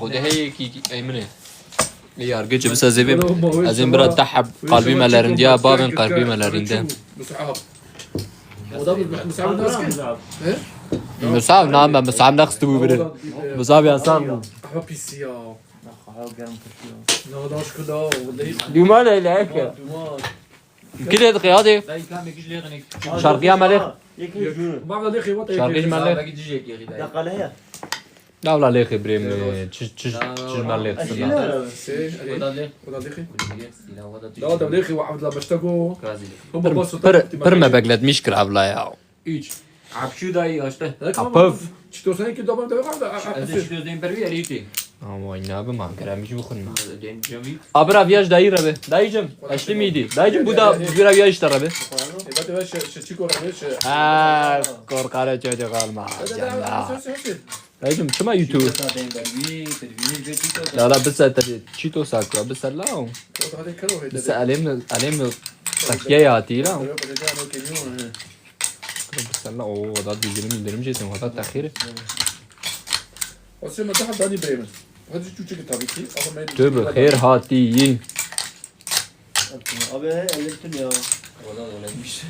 خذ هيك ايمنه yargıcı bir sözü azim bir tahab kalbi melerinde ya babın kalbi melerinde مصعب وده مصعب ماسكه Musab nam ben Musab nakstı bu biri Musab ya san قهوه بيسي يا لا ده شكله والله Duman eyle ki Kile de kıyadi Şarkıya melek بعض الاخي وطي Şarkıcı melek دقل هي La vla leki birim Çiş çiş çiş melek sınırlar وده الاخي لا ده الاخي وعبد الله بشتاقوا هم بصوا Pır pır me bekletmiş kır abla ya 3. Apşu dayı açtı. Apıf شتو سنه كده ضمن ده قاعد Evde çıkıyoruz bir yer iyi. Ama ne abi man karamış bu khunma Den cami. Abi ravyaj dayı rabi Dayıcım eşli miydi Dayıcım bu da bir ravyaj işte rabi يبقى ده شتيكو رميش Ha korkara çocuk alma Canla Dayıcım çıma YouTube Den berbi, tervini ve çıkıyor. La la bisa tabi çito sakra bisa la هذا كانوا هيدا bisa alim alim takya yati la ده bisa la o da bildirim bildirim jesin hata takhir بس ما تحت داني بريمن هذا شو تشيك تابيكي اما ما Tövbe khair hatiyin Abi ellettin ya. O da öyleymiş.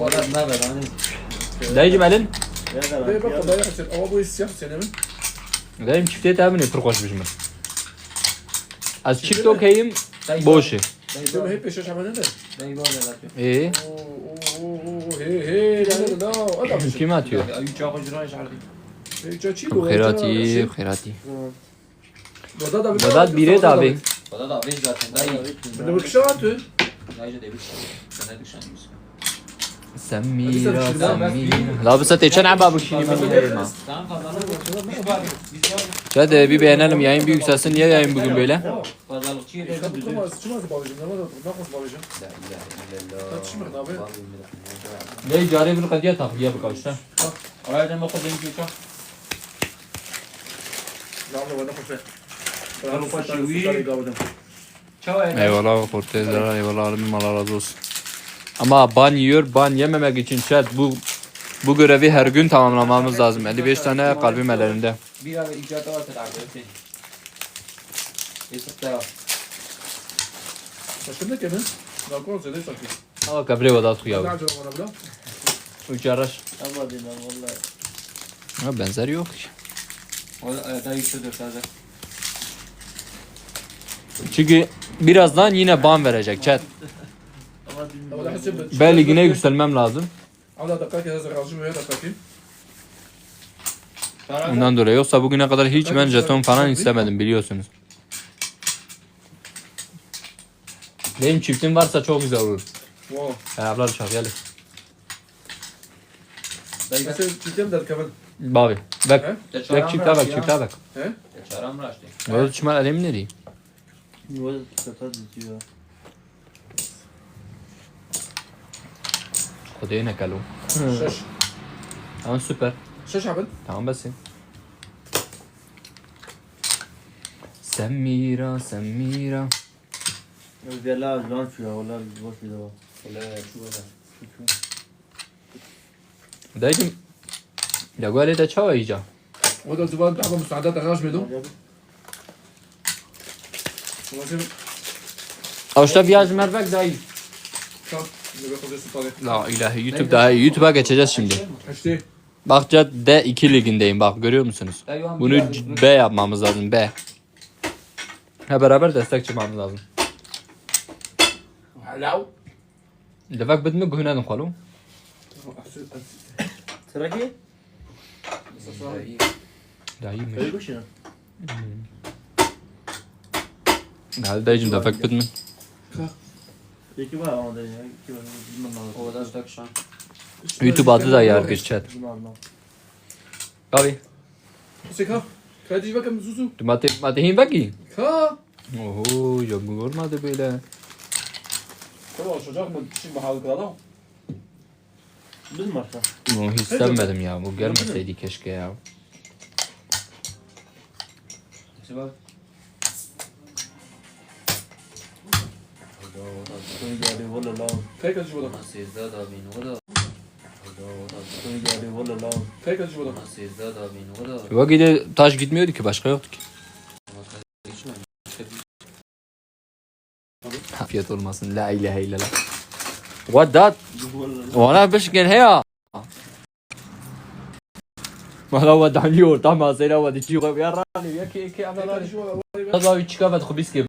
O da ne ver hani. Dayıcım elin Ve bak kadar yakışır. Ama bu hissiyat senin mi? Dedim çiftliğe tahmin et. Turkoş bizim. Az çift okeyim. Boşu. Değil mi? Hep yaşa şamanı da. İyi. Hey hey. Adam. Kim atıyor? Kherati, Kherati. Vedat abi. Vedat bire de abi. Vedat abi zaten. Ben de bakışa atıyor. Ayrıca devir. Sen ne düşünüyorsun? Samira Samira La bisa teçen aba bu şini min yayma Tamam kazanır. Biz var. Biz var. Hadi bir beğenelim yayın bir yükselsin niye yayın bugün böyle? Pazarlıkçı yeri. خدت كمان شو ما تبغى ما ناخذ باوجه La ilahe illallah. Tartışmıyor abi. Ne cari bir kadiye takviye bu kavuşta. Oraya mı kodun ki çok? لا والله ولا خفه قالوا فشوي. Çoğu el. Eyvallah Cortez'lere eyvallah alim Allah razı olsun. Ama ban yiyor. Ban yememek için chat bu bu görevi her gün tamamlamamız lazım. 55 tane kalbim ellerinde. Bir abi icraata var tedavi. Şaşırdık ya biz. Balkon sede şaşırdık. Ama kabre vada tuya. Benzer yok ki. O yükseldir sadece. Çünkü birazdan yine ban verecek chat. Ben ligine yükselmem lazım. Ondan dolayı yoksa bugüne kadar hiç ben jeton falan istemedim biliyorsunuz. Benim çiftim varsa çok güzel olur. Wow. Beraber şarkıyalım. Babi. Bak. Bak çifte bak çifte bak. He? Çaram raştı. Böyle çimal alemleri. Bu da tutar diyor. خدي هنا كلو. er تمام سوبر. Ja, عبد. تمام بس. Abid. سميرة سميرة. لا لا لونش ولا البوش ده ولا شو ده ده يجي يا جوالي ده شو يجي وده انت بقى بتحضر مستعدات اغراش بدون أو شتاف ياج مرفك داي شوف La ilahe YouTube daha iyi. YouTube'a geçeceğiz şimdi. حشتي Bak Cad D2 ligindeyim bak görüyor musunuz? Dayı o Bunu C- B yapmamız lazım B. Ha beraber destek çıkmamız lazım. هلاو Defak bitmek gühüne ندخلوا. Sıra ki? Dayıymış. Öyle boş ya. Hadi dayıcım defak bitmek. İki var ama dedi ya. İki var. Bilmem lazım. Oradan tak şu an. YouTube adı da yargıç chat. Gabi. Hüseyin kalk. Kaydı bakalım Zuzu. Du mate mate hin bagi. Ka. Oho, yangın olmadı böyle. Tamam çocuk mu? Şimdi bahalı kalalım. Bilmem artık. Bunu hiç sevmedim ya. Bu gelmeseydi keşke ya. Hüseyin bak. Vagide taş gitmiyordu ki başka yoktu ki. Afiyet olmasın. La ilahe illallah. What that? وأنا باش كان هي ما هو دعم يور طعم زي هو دي يا راني يا كي كي أنا راني هذا يتشكى خبيس كي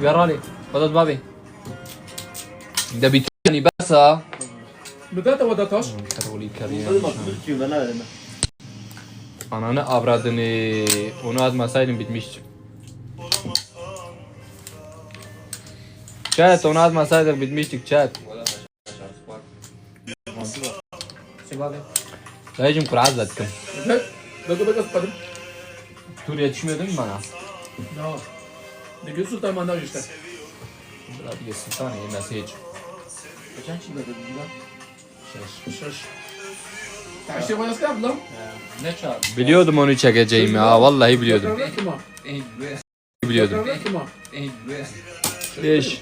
يا راني Wadad babi. Da bi ni basa. Bedata wadataş. Karoli kariyer. Ananı avradını. Onu atmasaydım bitmiştim. Chat onu atmasaydık bitmiştik chat. Dayıcım kuraz attım. Bakın bakın spadım. Tur yetişmiyor değil mi bana? No. Ne gözü tamam işte. Yesin sana yemesi hiç. Kaçan çiğ dedin lan? Şaş. Her şey bana sıkar lan. Ne çağır? Biliyordum onu çekeceğimi ya vallahi biliyordum. Biliyordum. Tekrar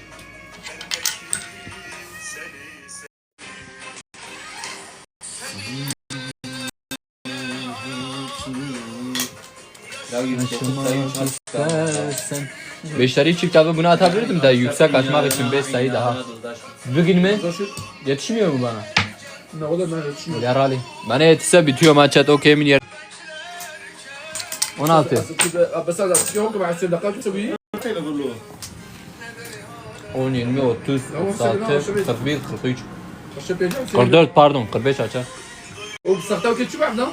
Aşılmak istersen Beşleri çift abi bunu atabilirdim de yüksek atmak için 5 sayı daha. Bugün mi? Yetişmiyor mu bana? Ne olur ben yetişmiyorum. Yaralı. Bana yetişse bitiyor maç at okey mi yer. 16. 10, 20, 30, 36, 41, 43. 44 pardon 45 açar. O bu sahte okey çıkar lan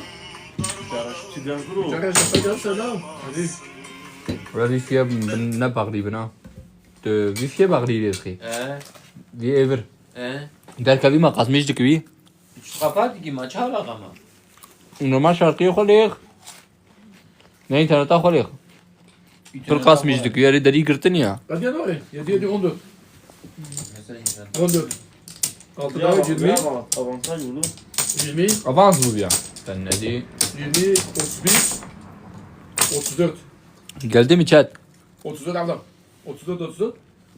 tu viens le boulot. J'arrive, ça pas grave celle-là. Allez. Radifia ne parli bina. De vifiye parli les frères. Eh. Vi ever. Der kavi ma qasmish dikvi. Şapat ki ma çala gama. Normal şarkıyı xolik. Ne internet xolik. Tur qasmish dikvi yeri deri girtin ya. Hadi ya doğru. Ya diye 14. 14. 6 daha 20. 20 Avans bu ya. Ben ne diyeyim? 20 31 34 Geldi mi chat? 34 عفوا 34 34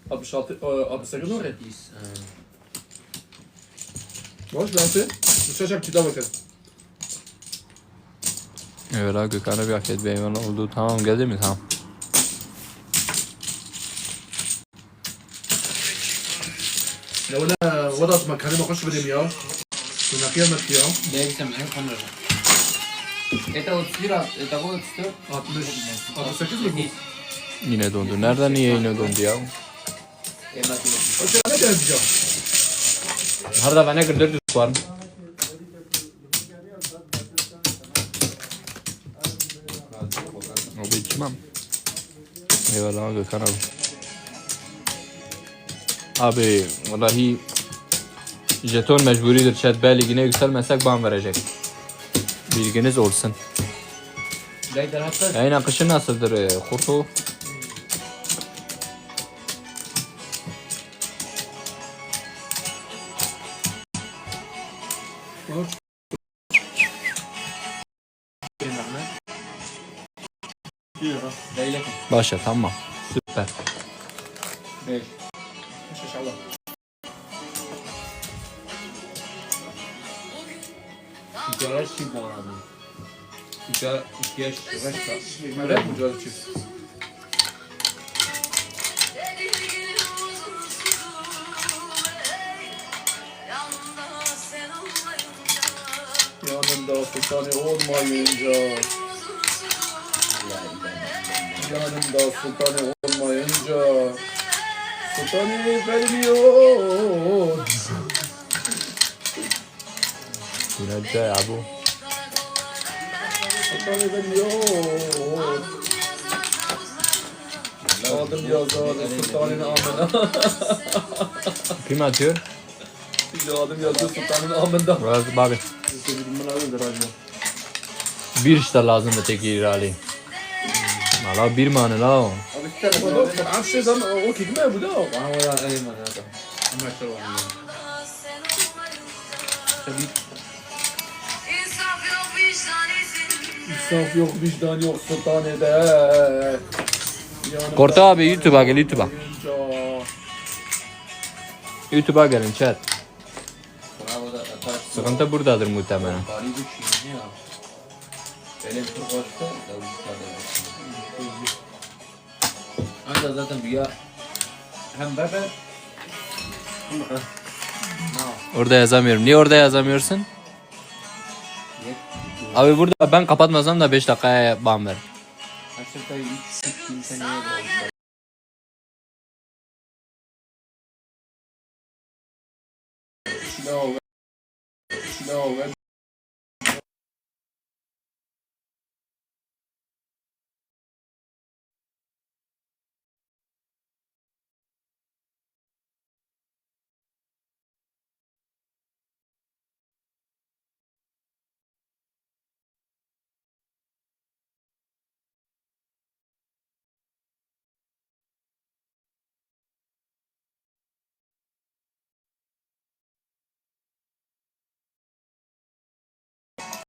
66 68 نوري Biz, ee, باش بلانسي مش هشام كتابة كده Evet abi Gökhan'a bir afiyet ve eyvallah oldu. Tamam geldi mi? Tamam. لو انا وضعت مكاني ما اخش بالمياه Tırnak yemek ya. Değilsem her konuda. Ete 31 at, ete 34. 60. 68 mi bu? Yine dondu. Nereden niye yine dondu ya? Hocam ne geleceğim? Harada bana 44 var. Abi içmem. Eyvallah Gökhan abi. Abi vallahi jeton mecburidir. Chat B ligine yükselmesek ban verecek. Bilginiz olsun. Yayın akışı nasıldır e, Kurtu? Başla tamam. Süper. 5. مش Udzielasz ci banany. Udzielasz reszta. Rep udzielasz ci. Yanında sultanı olmayınca Yanında sultanı olmayınca Sultanı vermiyor Yine de ya ah bu. Aldım yazdı sultanın amına. Kim atıyor? Aldım yazdı sultanın amına. Burası babi. Bir işte lazım da tek irali. Valla bir mani la o. Şey o kelime bu da o. Ama ya ayman ya da. Ama şöyle. Tabii. İnsaf yok, vicdan yok sultanede. Yanımda Korta abi YouTube'a gel YouTube'a. YouTube'a gelin chat. Bravo da atar Sıkıntı buradadır muhtemelen. Galiba Çinli ya. Benim çok başka da uçlarda Anda zaten bir ya hem bebe Orada yazamıyorum. Niye orada yazamıyorsun? Abi burada ben kapatmasam da 5 dakikaya ban ver. Aşırı? No, no,